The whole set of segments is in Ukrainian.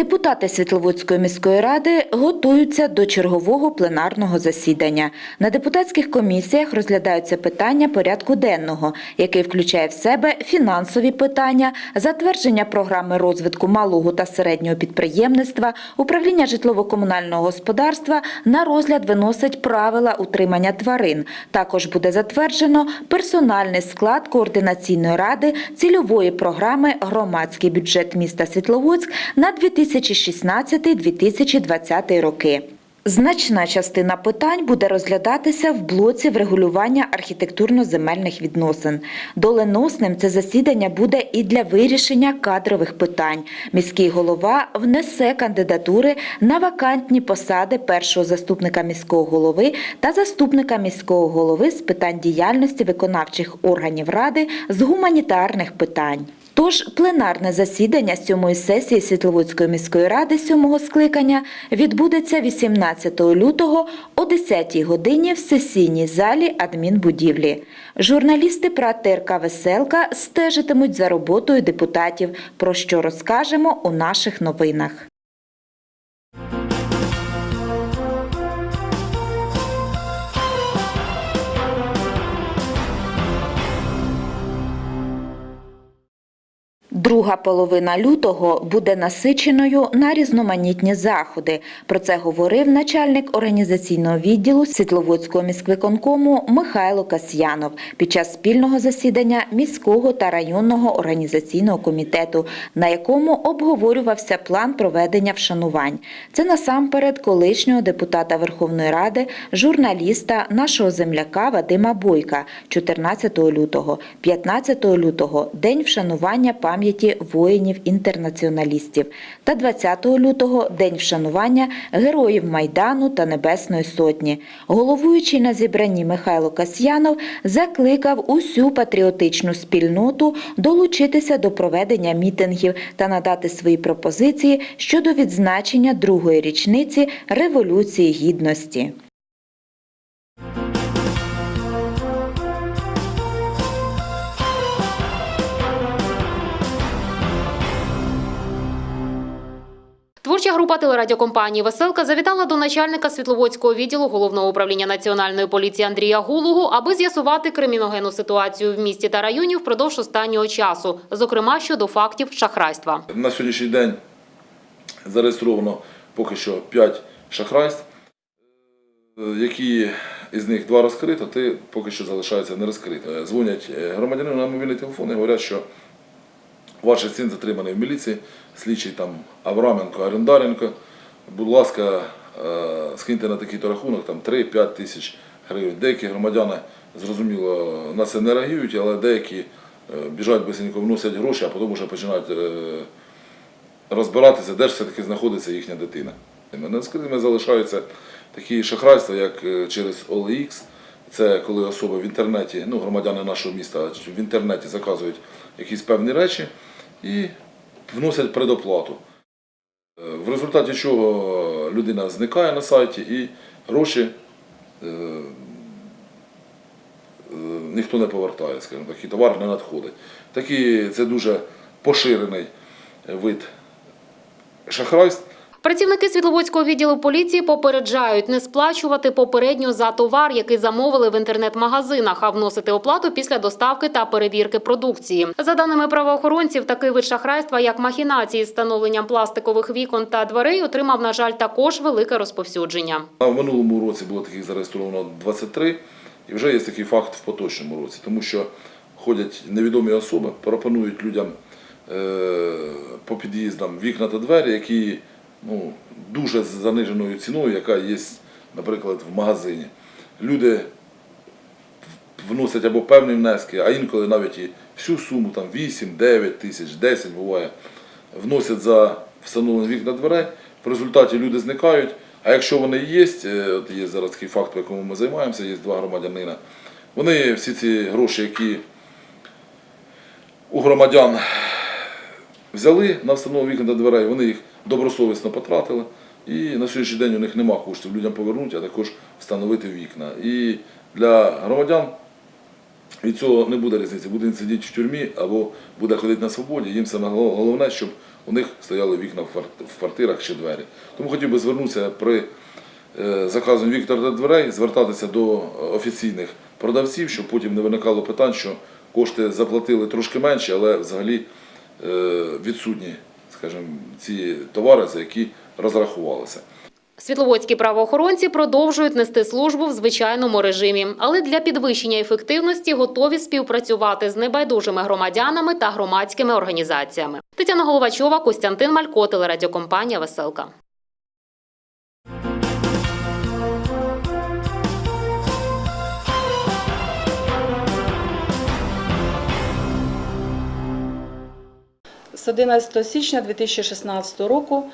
Депутати Світловодської міської ради готуються до чергового пленарного засідання. На депутатських комісіях розглядаються питання порядку денного, який включає в себе фінансові питання, затвердження програми розвитку малого та середнього підприємництва, управління житлово-комунального господарства на розгляд виносить правила утримання тварин. Також буде затверджено персональний склад координаційної ради цільової програми Громадський бюджет міста Світловодськ на 2016-2020 роки. Значна частина питань буде розглядатися в блоці врегулювання архітектурно-земельних відносин. Доленосним це засідання буде і для вирішення кадрових питань. Міський голова внесе кандидатури на вакантні посади першого заступника міського голови та заступника міського голови з питань діяльності виконавчих органів ради з гуманітарних питань. Тож пленарне засідання сьомої сесії Світловодської міської ради сьомого скликання відбудеться 18 лютого о 10 годині в сесійній залі адмінбудівлі. Журналісти пратерка «Веселка» стежитимуть за роботою депутатів, про що розкажемо у наших новинах. Друга половина лютого буде насиченою на різноманітні заходи. Про це говорив начальник організаційного відділу Світловодського міськвиконкому Михайло Касьянов під час спільного засідання міського та районного організаційного комітету, на якому обговорювався план проведення вшанувань. Це насамперед колишнього депутата Верховної Ради, журналіста нашого земляка Вадима Бойка 14 лютого, 15 лютого день вшанування пам'яті воїнів-інтернаціоналістів та 20 лютого день вшанування героїв Майдану та Небесної Сотні. Головуючий на зібранні Михайло Касьянов закликав усю патріотичну спільноту долучитися до проведення мітингів та надати свої пропозиції щодо відзначення другої річниці Революції Гідності. Творча група телерадіокомпанії Веселка завітала до начальника Світловодського відділу головного управління національної поліції Андрія Гулугу, аби з'ясувати криміногенну ситуацію в місті та районі впродовж останнього часу, зокрема щодо фактів шахрайства. На сьогоднішній день зареєстровано поки що 5 шахрайств, які із них два розкрито, ти поки що залишаються не розкрито. Дзвонять е, громадянину на мобільний телефон і говорять, що ваш син затриманий в міліції, слідчий там Авраменко, Арендаренко. Будь ласка, е, скиньте на такий-то рахунок там 3-5 тисяч гривень. Деякі громадяни, зрозуміло, на це не реагують, але деякі е, біжать бисенько, вносять гроші, а потім вже починають е, розбиратися, де ж все-таки знаходиться їхня дитина. Нескритими залишаються такі шахрайства, як через OLX. Це коли особи в інтернеті, ну, громадяни нашого міста в інтернеті заказують якісь певні речі і вносять предоплату. Е, В результаті чого людина зникає на сайті і гроші е, е, ніхто не повертає, скажімо так, і товар не надходить. Такі, це дуже поширений вид шахрайств. Працівники Світловодського відділу поліції попереджають не сплачувати попередньо за товар, який замовили в інтернет-магазинах, а вносити оплату після доставки та перевірки продукції. За даними правоохоронців, такий вид шахрайства, як махінації з встановленням пластикових вікон та дверей, отримав, на жаль, також велике розповсюдження. В минулому році було таких зареєстровано 23, і вже є такий факт в поточному році, тому що ходять невідомі особи, пропонують людям е, по під'їздам вікна та двері, які ну, дуже заниженою ціною, яка є, наприклад, в магазині. Люди вносять або певні внески, а інколи навіть і всю суму, там 8, 9 тисяч, 10 буває, вносять за встановлені вікна дверей. В результаті люди зникають. А якщо вони є, е, от є зараз такий факт, по якому ми займаємося, є два громадянина, вони всі ці гроші, які у громадян взяли на встановлення вікна та дверей, вони їх добросовісно потратили. І на сьогоднішній день у них нема коштів людям повернути, а також встановити вікна. І для громадян від цього не буде різниці. Буде він сидіти в тюрмі або буде ходити на свободі. Їм саме головне, щоб у них стояли вікна в квартирах чи двері. Тому хотів би звернутися при е, заказом вікна та дверей, звертатися до офіційних продавців, щоб потім не виникало питань, що кошти заплатили трошки менше, але взагалі відсутні, скажімо, ці товари, за які розрахувалися. Світловодські правоохоронці продовжують нести службу в звичайному режимі, але для підвищення ефективності готові співпрацювати з небайдужими громадянами та громадськими організаціями. Тетяна Головачова, Костянтин Малько, телерадіокомпанія Веселка. З 11 січня 2016 року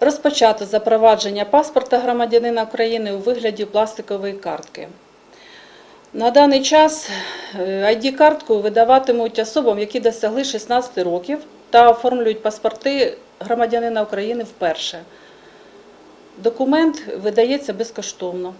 розпочато запровадження паспорта громадянина України у вигляді пластикової картки. На даний час ID-картку видаватимуть особам, які досягли 16 років та оформлюють паспорти громадянина України вперше. Документ видається безкоштовно.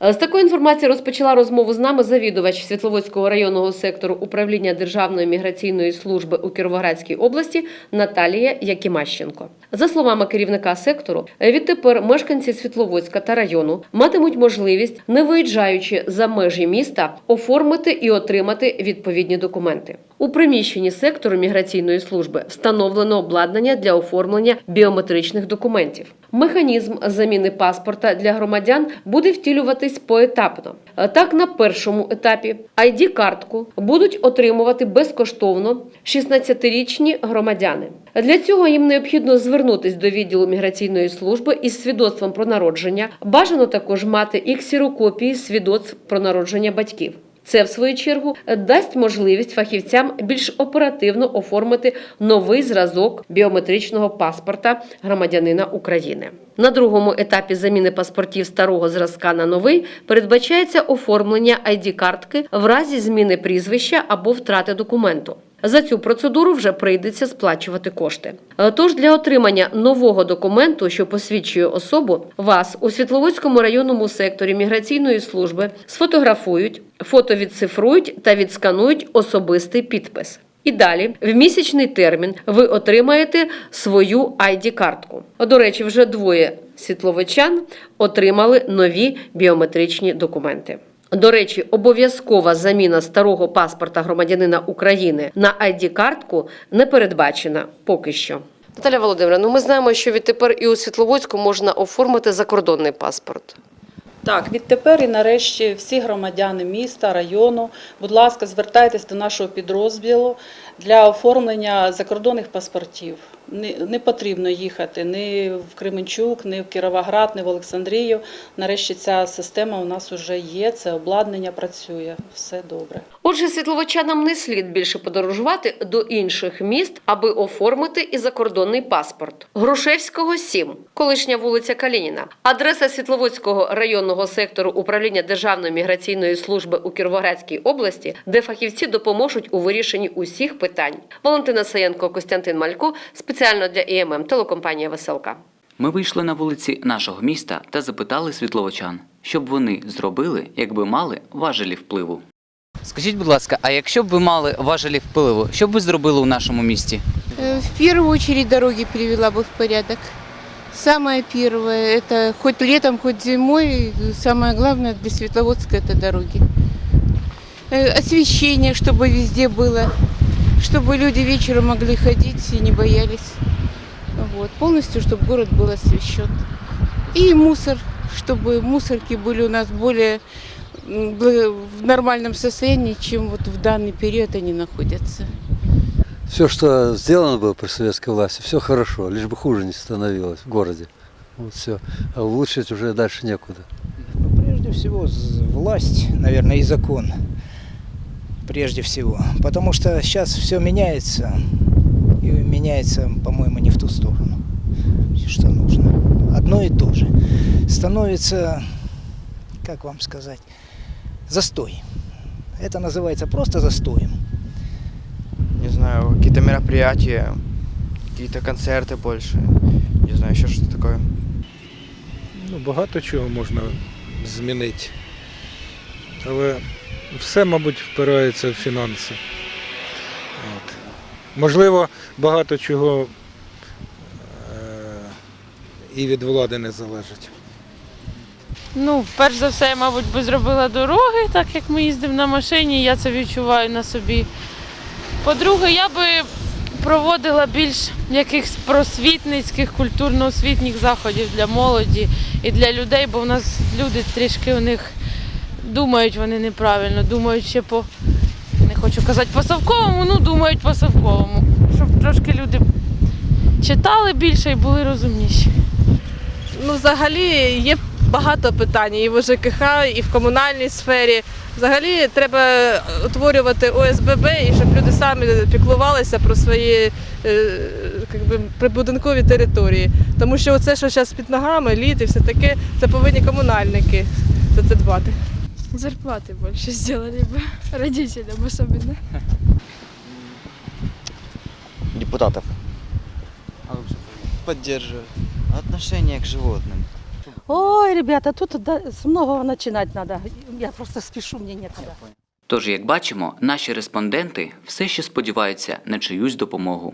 З такої інформації розпочала розмову з нами завідувач Світловодського районного сектору управління Державної міграційної служби у Кіровоградській області Наталія Якимащенко. За словами керівника сектору, відтепер мешканці Світловодська та району матимуть можливість, не виїжджаючи за межі міста, оформити і отримати відповідні документи. У приміщенні сектору міграційної служби встановлено обладнання для оформлення біометричних документів. Механізм заміни паспорта для громадян буде втілюватись поетапно. Так, на першому етапі ID-картку будуть отримувати безкоштовно 16-річні громадяни. Для цього їм необхідно звернутись до відділу міграційної служби із свідоцтвом про народження. Бажано також мати і ксерокопії свідоцтв про народження батьків. Це, в свою чергу, дасть можливість фахівцям більш оперативно оформити новий зразок біометричного паспорта громадянина України. На другому етапі заміни паспортів старого зразка на новий передбачається оформлення ID-картки в разі зміни прізвища або втрати документу. За цю процедуру вже прийдеться сплачувати кошти. Тож для отримання нового документу, що посвідчує особу, вас у Світловодському районному секторі міграційної служби сфотографують, фото відцифрують та відсканують особистий підпис. І далі, в місячний термін, ви отримаєте свою ID-картку. До речі, вже двоє світловичан отримали нові біометричні документи. До речі, обов'язкова заміна старого паспорта громадянина України на ID-картку не передбачена поки що. Наталя Володимирівна, ну ми знаємо, що відтепер і у Світловодську можна оформити закордонний паспорт. Так, відтепер і нарешті всі громадяни міста, району, будь ласка, звертайтесь до нашого підрозділу для оформлення закордонних паспортів. Не, потрібно їхати ні в Кременчук, ні в Кіровоград, ні в Олександрію. Нарешті ця система у нас вже є, це обладнання працює, все добре. Отже, світловичанам не слід більше подорожувати до інших міст, аби оформити і закордонний паспорт. Грушевського 7, колишня вулиця Калініна. Адреса Світловодського районного сектору управління Державної міграційної служби у Кіровоградській області, де фахівці допоможуть у вирішенні усіх питань Валентина Саєнко, Костянтин Малько, спеціально для ІММ телекомпанія Веселка. Ми вийшли на вулиці нашого міста та запитали світловочан, що б вони зробили, якби мали важелі впливу. Скажіть, будь ласка, а якщо б ви мали важелі впливу, що б ви зробили у нашому місті? Э, В первую очередь дороги привела бы в порядок. Самое первое, это хоть летом, хоть зимой, самое главное для Светловодска это дороги. Э, Освещение, чтобы везде было, Чтобы люди вечером могли ходить и не боялись. Вот. Полностью, чтобы город был освещен. И мусор, чтобы мусорки были у нас более в нормальном состоянии, чем вот в данный период они находятся. Все, что сделано было при советской власти, все хорошо, лишь бы хуже не становилось в городе. Вот все. А улучшить уже дальше некуда. Ну, Прежде всего, власть, наверное, и закон. Прежде всего. Потому что сейчас все меняется. И меняется, по-моему, не в ту сторону, что нужно. Одно и то же. Становится, как вам сказать, застой. Это называется просто застоем. не знаю, какие-то мероприятия, какие-то концерты больше, не знаю, еще что-то такое. Ну, багато чого можна змінити. Але все, мабуть, впирається в фінанси. От. Можливо, багато чого і від влади не залежить. Ну, перш за все, я, мабуть, би зробила дороги, так як ми їздимо на машині, я це відчуваю на собі. По-друге, я би проводила більш якихось просвітницьких, культурно-освітніх заходів для молоді і для людей, бо в нас люди трішки у них думають вони неправильно, думають ще по, не хочу казати по совковому, ну думають по совковому. Щоб трошки люди читали більше і були розумніші. Ну, взагалі є багато питань і в ЖКХ, і в комунальній сфері. Взагалі треба утворювати ОСББ і щоб люди самі піклувалися про свої е, би, прибудинкові території. Тому що це, що зараз під ногами, лід і все таке, це повинні комунальники за це дбати. Зарплаты больше сделали бы родителям особенно. Депутатов. А ви що? Поддерживаю. Отношение к животным. Ой, ребята, тут с многого починати треба. Я просто спішу, мені некогда. Тож, як бачимо, наші респонденти все ще сподіваються на чиюсь допомогу.